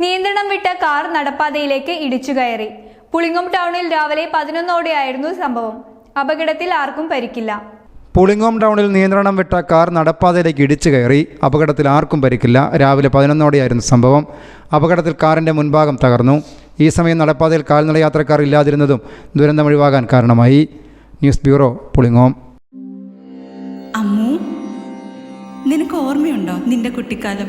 നിയന്ത്രണം വിട്ട കാർ നടപ്പാതയിലേക്ക് ഇടിച്ചു കയറി. പുളിങ്ങോം ടൗണിൽ രാവിലെ പതിനൊന്നോടെയായിരുന്നു സംഭവം. അപകടത്തിൽ ആർക്കും പരിക്കില്ല. പുളിങ്ങോം ടൗണിൽ നിയന്ത്രണം വിട്ട കാർ നടപ്പാതയിലേക്ക് ഇടിച്ചു കയറി. അപകടത്തിൽ ആർക്കും പരിക്കില്ല. രാവിലെ പതിനൊന്നോടെയായിരുന്നു സംഭവം. അപകടത്തിൽ കാറിന്റെ മുൻഭാഗം തകർന്നു. ഈ സമയം നടപ്പാതയിൽ കാൽനട യാത്രക്കാർ ഇല്ലാതിരുന്നതും ദുരന്തമൊഴിവാകാൻ കാരണമായി. News bureau Pulingome. അമ്മു നിനക്ക് ഓർമ്മയുണ്ടോ നിന്റെ കുട്ടിക്കാലം?